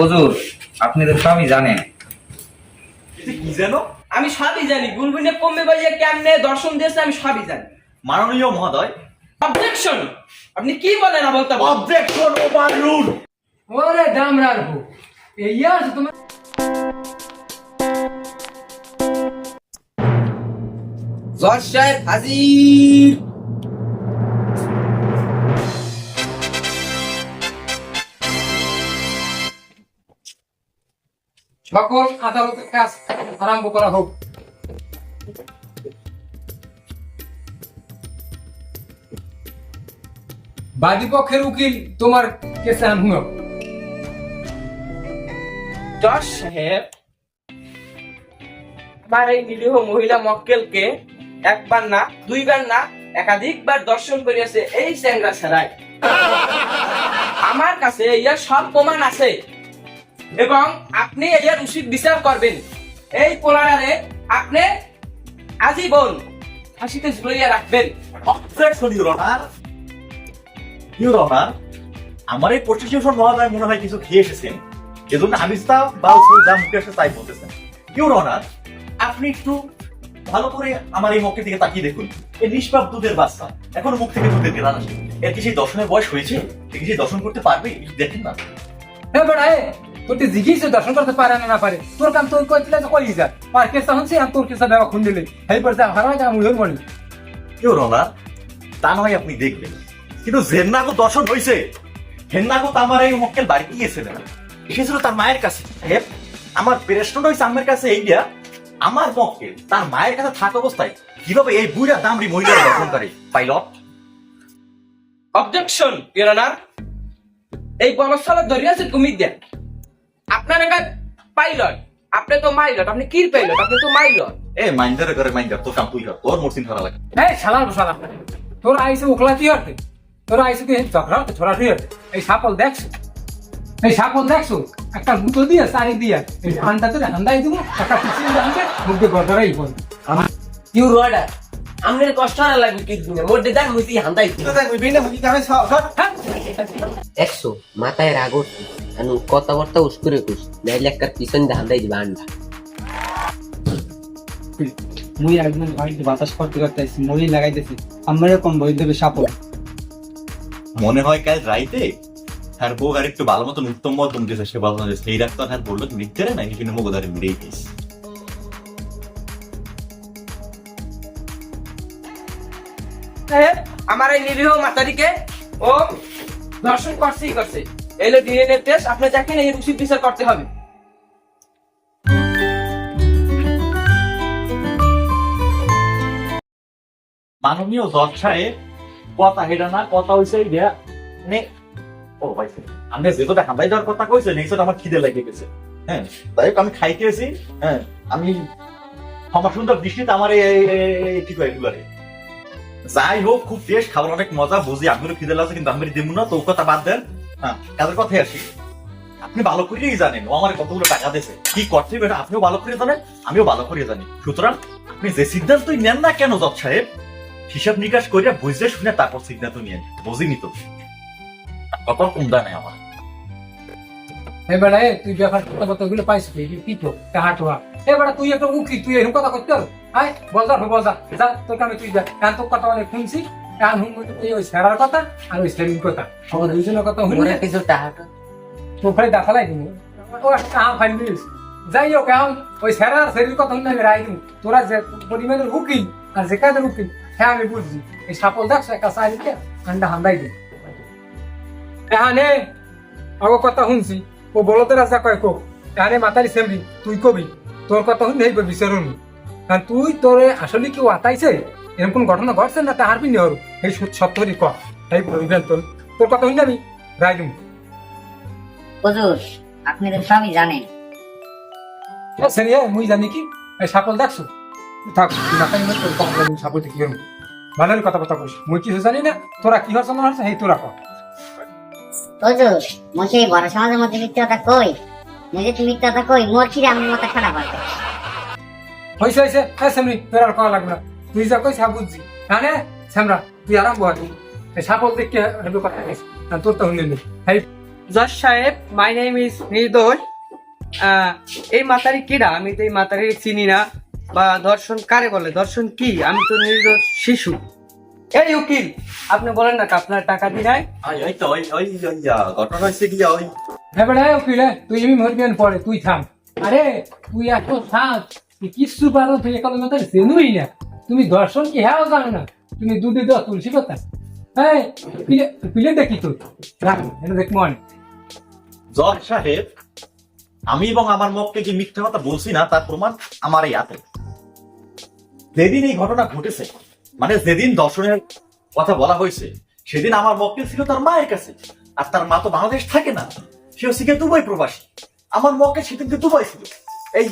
হুজুর আপনি তো সবই জানেন। কি যেন আমি সবই জানি গুনগুনে কমে বাজিয়ে কেমনে দর্শন দিয়েছে আমি সবই জানি। মাননীয় মহোদয়। অবজেকশন আপনি কি বলেন আবল তাবল? অবজেকশন ওভার রুল ওরে দাম রাখব এই আছে তোমার জজ সাহেব হাজির। সকল আদালতের কাজ আরম্ভ করা হোক। বাদী পক্ষের উকিল, তোমার কেসে আনহুন জজ সাহেব, আমার এই নিরীহ মহিলা মক্কেলকে একবার না, দুইবার না, একাধিকবার দর্শন করিয়াছে এই স্যাংরা ছাড়াই আমার কাছে ইয়ার সব প্রমাণ আছে। এবং আপনি এর উচিত বিচার করবেন এই পোলারে আপনি আজীবন ফাঁসিতে ঝুলিয়ে রাখবেন। Objection your honour your honour আমার এই প্রসিকিউশন মহোদয় মনে হয় কিছু খেয়ে এসেছেন এজন্য আবিস্তা বা উসুল যা মুখে আসে তাই বলতেছেন ইউর অনার আপনি একটু ভালো করে আমার এই মুখের দিকে তাকিয়ে দেখুন। এই নিষ্পাপ দুধের বাচ্চা। এখনও মুখ থেকে দুধের গেলান আসে। এর কি সেই দর্শনের বয়স হয়েছে? এ কি সেই দর্শন করতে পারবে? দেখেন না। হ্যাঁ বেড়া তোর তুই জিজ্ঞেস দর্শন করতে পারে না না পারে? তোর কাম তুই কইছিলে যে কই যা আর কেসা হচ্ছে আর তোর কেসা দেওয়া খুন দিলে? হেই পর যা হারা যা মুড়ে মরি ইউর অনার তা নয় আপনি দেখবেন। কিন্তু জেন্নাগো দর্শন হয়েছে হেন্নাগো তো আমার এই মক্কেল বাড়ি গিয়েছিল এসেছিল তার মায়ের কাছে। হেপ, আমার প্রেশন হয়েছে আমার কাছে এই দিয়া আমার মক্কেল তার মায়ের কাছে থাকা অবস্থায় কীভাবে এই বুড়া দামড়ি মহিলার দর্শন করে? পাইলট? অবজেকশন ইউরানার এই বলস্থলত ধরিয়াছে তুমি দেন আপনার একা পাইলট আপনি তো মাইলট আপনি কি পাইলট আপনি তো মাইলট এ মাইন্ডারে করে মাইন্ডার তোর কাম তুই কর তোর মোরসিন ধরা লাগে এই শালা শালা তোর আইসে ওখলা তুই হতে তোর আইসে তুই ঝগড়া হতে ছড়া তুই হতে এই সাপল দেখছ? এই সাপল দেখছ? একটা গুঁতো দিয়ে চারি দিয়ে। এই ধানটা তো ধান্দাই দিব একটা পিছিয়ে ধানটা মুখে গদরাই বল। ইউ রডার আমনের কষ্ট না লাগবে কি দিনে? মোটে দেন। মুতি হান্দাই একশো মাথায় রাগ উঠছে আনু কথাবার্তা উস্কুরে কুস নাইলে একটা পিছন দিয়ে হান্দাই দিবা আন্ডা। মুই একদিন বাড়িতে বাতাস করতে করতে আসছি মই লাগাইতেছি আমার কম বই দেবে সাপল মনে হয় কাল রাইতে হ্যাঁ বউ আর একটু ভালো মতন উত্তম মতন দিয়েছে সে ভালো যে সেই ডাক্তার হ্যাঁ বলল তুমি নিতে না কিন্তু মগদারে মিলেই আমার এই নিরীহ মাতারিকে ও করছেই করছে এলো ডিএনএ টেস্ট আপনি দেখেন এই বিচার করতে হবে মাননীয় জজ সাহেব কথা হেডা না কথা হইছে দিয়া নে ও ভাই হামলাই দেওয়ার কথা কইছে নেই আমার খিদে লেগে গেছে হ্যাঁ তাই আমি খাইতে আছি হ্যাঁ আমি ক্ষমা দৃষ্টিতে আমার এই এই- এই- এই কি কয় এগুলারে যাই হোক, খুব টেস্ট খাবার অনেক মজা, বুঝি আমিরও খিদে লাগছে, কিন্তু আমি দিব না, তো কথা বাদ দেন। হ্যাঁ কাজের কথাই আসি। আপনি ভালো করেই জানেন, ও আমার কতগুলো টাকা দিয়েছে। কি করতে হবে আপনিও ভালো করে জানেন, আমিও ভালো করে জানি। সুতরাং আপনি যে সিদ্ধান্তই নেন না কেন, জজ সাহেব, হিসাব নিকাশ করিয়া বুঝে শুনে তারপর সিদ্ধান্ত নিয়ে বুঝিনি তো। কত কুমদা নেই আমার। এবারে তুই ব্যাপার কথা কথা গুলো পাইছিস কি তো কাহা টোয়া এবারে তুই একটা উকিল তুই এরকম কথা করতে হবে আয় বল যা বল যা। যা তোর কামে তুই যা এখন তোর কথা অনেক শুনছি। এখন হুন তুই ওই কথা আর ওই সেরির কথা। আমার দুজনের কথা মোরা কিছু টাহাটা তোফাই দেখালাই দিন ও কাহা ফাইল দিস যাই হোক এখন ওই কথা শুনলে আমি রায় দিব তোরা যে পরিমাণের উকিল আর যে কাজের উকিল হ্যাঁ আমি বুঝছি। এই সাপল দেখছ একটা সাইডকে আন্ডা হান্দাই দিন এখানে আগো কথা শুনছি। ও বলতে রাজা কয় কো? এখানে মাতারি সেমরি তুই কবি? তোর কথা শুনে বিচারুন কারণ তুই তোরে আসলে কেউ আতাইছে? এরকম কোন ঘটনা ঘটছে না তাহার পিনে হর এই সত্যরি ক এই বলবেন তোর। তোর কথা শুনে আমি দিব। হুজুর আপনি তো সবই জানেন। মুই জানি কি? এই সাপল দেখছ? থাক তুই মাথায় তোর কথা বলি সাপল কি করব? ভালো কথা কথা কইস মুই কিছু জানি না তোরা কি না তোরা কর। হুজুর মশে এই বড় সমাজের মধ্যে মিথ্যাটা কই? নিজে তুই মিথ্যাটা কই? মোর খিরে আমি মাথা খারাপ আছে। হয়েছে হয়েছে হ্যাঁ সেমরি তোর আর করা লাগবে না। তুই যা কইস হ্যাঁ বুঝছি। হ্যাঁ সেমরা তুই আরাম বহাতি এই সাপল দেখে হেবো কথা কইস। তোর তো শুনে নি হেই। জজ সাহেব মাই নেম ইজ নির্দোষ আহ, এই মাতারি কিরা আমি তো এই মাতারি চিনি না। বা দর্শন কারে বলে? দর্শন কি? আমি তো নির্দোষ শিশু। এই উকিল আপনি বলেন না আপনার টাকা দি নাই? ওই তো ওই ওই ঘটনা হয়েছে কি ওই হ্যাঁ বেড়া উকিল তুই এমনি মরবেন পরে তুই থাম। আরে তুই এত থাক পারো তুই এখন মতো চেনুই না। তুমি দর্শন কি হ্যাঁ জানো না? তুমি দুধে দেওয়া তুলসী পাতা। হ্যাঁ পিলে দেখি রাখ এটা দেখ মনে। জজ সাহেব, আমি এবং আমার মককে কি মিথ্যা কথা বলছি না? তার প্রমাণ আমার এই হাতে। যেদিন এই ঘটনা ঘটেছে মানে যেদিন দর্শনের কথা বলা হয়েছে, সেদিন আমার মক্কেল ছিল তার মায়ের কাছে। আর তার মা তো বাংলাদেশ থাকে না সে হচ্ছে দুবাই প্রবাসী। আমার মক্কেল সেদিন তো দুবাই ছিল। এই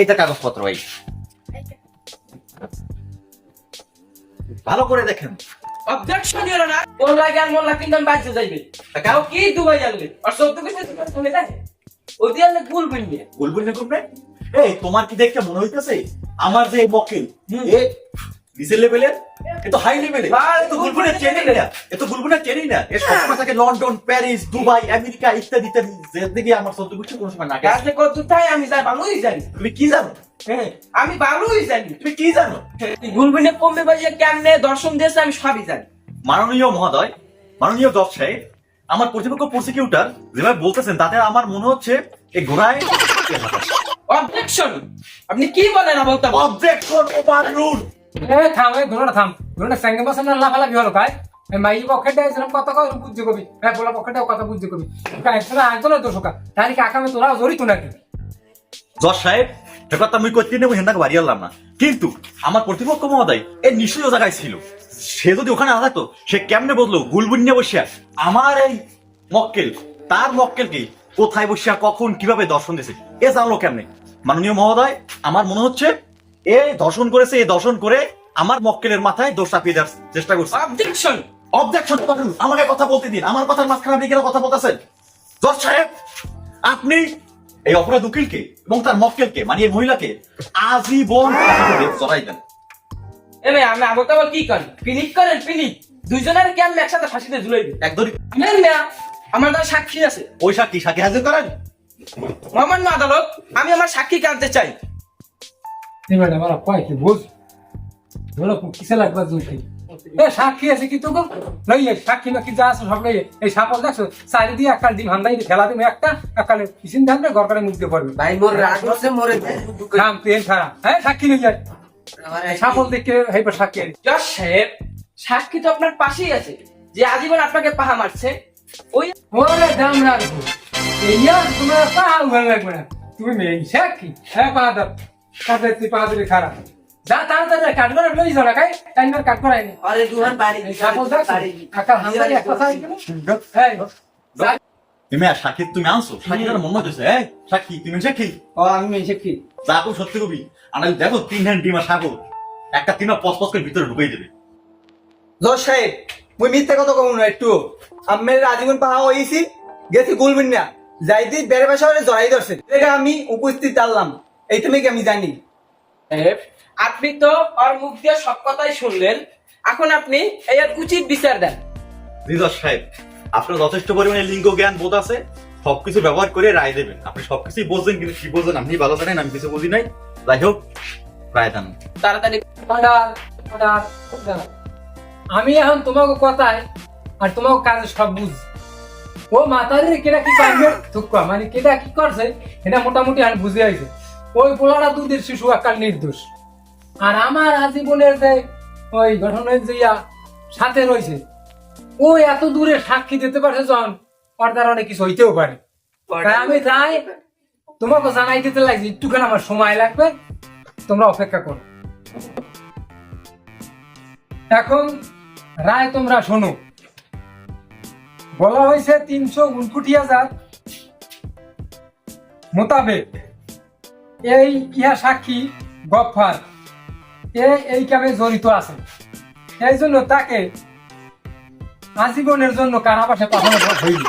এইটা কাগজপত্র এই। ভালো করে দেখেন। অবজেকশন ইউর অনার মোল্লা জ্ঞান মোল্লা কিন্তু আমি বাজ্যে যাইবে। কাউ কি দুবাই জানবে? আর সত্য কিছু তুমি দেখে ওদি না ভুল বুঝবে ভুল করবে এই তোমার কি দেখতে মনে হইতেছে? আমার যে মক্কেল এ নিচের লেভেলের এ তো হাই লেভেলের এ। তো বুলবুলের চেনেই না এ তো বুলবুলের চেনেই না এ সবসময় থাকে লন্ডন প্যারিস দুবাই আমেরিকা ইত্যাদি ইত্যাদি। আমার সদ্য বুঝছে কোনো সময় না গেছে। কত তাই আমি যাই ভালোই জানি তুমি কি জানো? হ্যাঁ আমি জানি তুমি কি জানো? কমবে কেমনে দর্শন দিয়েছে আমি সবই জানি। মাননীয় মহোদয় মাননীয় জজ সাহেব আমার প্রতিপক্ষ প্রসিকিউটর যেভাবে বলতেছেন তাতে আমার মনে হচ্ছে এই ঘোড়ায় অবজেকশন আপনি কি বলেন অবজেকশন কিন্তু আমার প্রতিপক্ষ মহোদয় এই নিশ্চয় জায়গায় ছিল। সে যদি ওখানে থাকতো সে কেমনে বলল গুলবুন নিয়ে বসিয়া। আমার এই মক্কেল, তার মক্কেলকে কোথায় বসিয়া, কখন, কীভাবে দর্শন দিয়েছে এ জানলো কেমনে? মাননীয় মহোদয়, আমার মনে হচ্ছে এ দর্শন করেছে এ দর্শন করে আমার মক্কেলের মাথায় দোষ চাপিয়ে দেওয়ার চেষ্টা করছে। অবজেকশন অবজেকশন করেন আমাকে কথা বলতে দিন। আমার কথার মাঝখানে আপনি কেন কথা বলতেছেন? জজ সাহেব আপনি এই অপরাধ উকিলকে এবং তার মক্কেলকে মানে এই মহিলাকে আজীবন চড়াই দেন। এমে আমি আবল তাবল কি করেন ফিনিক করেন ফিনিক দুইজনের কেমন একসাথে ফাঁসিতে ঝুলাই দিন একদরই আমার দ্বারা সাক্ষী আছে। ওই সাক্ষী সাক্ষী হাজির করেন। মহামান্য আদালত আমি আমার সাক্ষীকে আনতে চাই। এবার আমার কয় কি বুঝ ধরো কিসে লাগবে জুটি এ সাক্ষী আছে কি তোকে? লই এই সাক্ষী না কি যা আছে সব লই এই। এই সাপল দেখছ? চারি দিয়ে একাল ডিম হান্দাই খেলা দিম একটা একালে পিছন ধানবে ঘর করে মুখ দিয়ে পড়বে। ভাই মোর রাগ হচ্ছে মোরে খাম তেল খারা হ্যাঁ সাক্ষী লই যায় এই সাপল দেখে হেবার সাক্ষী। জজ সাহেব সাক্ষী তো আপনার পাশেই আছে। যে আজীবন আপনাকে পাহা মারছে ওই ওরে দাম রাখব। এইয়া তোমার পাহাড় ভালো লাগবে না। তুমি মেয়ে সাক্ষী? হ্যাঁ পা দাও। কাটে তুই পা দিলে খারাপ যা তাড়াতাড়ি কাট করে লই কাই টাইমার কাট করাই নি। আরে দুহান বাড়ি দেখছ আকাল হান্দাই একটা সাই এই তুমি আর সাক্ষী তুমি আনছো? সাক্ষী তার মনে হচ্ছে এই সাক্ষী তুমি সাক্ষী ও আমি মেয়ে কি যা খুব সত্যি কবি। আর দেখো তিন হ্যান্ড ডিমা সাগর। একটা তিনটা পস পস করে ভিতরে দেবে। সাহেব মুই মিথ্যা কথা কম না একটু। আজীবন গেছি গুলবিন না যাইতে বেড়ে বাসা জড়াই ধরছে। এটা আমি উপস্থিত আনলাম। এই তুমি কি আমি জানি? আপনি তো ওর মুখ দিয়ে সব কথাই শুনলেন। এখন আপনি এর উচিত বিচার দেন। রিজর সাহেব আপনার যথেষ্ট পরিমাণে লিঙ্গ জ্ঞান বোধ আছে। সবকিছু ব্যবহার করে রায় দেবেন। আপনি সবকিছুই বোঝেন কিন্তু কি বোঝেন আপনি ভালো জানেন আমি কিছু বুঝি নাই। যাই হোক রায় দেন। তাড়াতাড়ি। আমি এখন তোমাকে কথায় আর তোমাকে কাজে সব বুঝ। ও মাতারি কেটা কি পারবে? থুকা মানে কেটা কি করছে? এটা মোটামুটি আমি বুঝে আইছে। ওই পোলাটা দুধের শিশু একাল নির্দোষ। আর আমার আজীবনের যে ওই ঘটনার যে সাথে রয়েছে ও এত দূরে সাক্ষী দিতে পারছে যখন ওর দ্বারা অনেক কিছু হইতেও পারে। তাই আমি যাই তোমাকে জানাই দিতে লাগছি একটুখানি আমার সময় লাগবে তোমরা অপেক্ষা করো। এখন রায় তোমরা শোনো। বলা হয়েছে তিনশো উনকুটি হাজার মোতাবেক এই ইহা সাক্ষী গফার। এ এই কামে জড়িত আছে। এই জন্য তাকে আজীবনের জন্য কারাবাসে পাঠানো হইল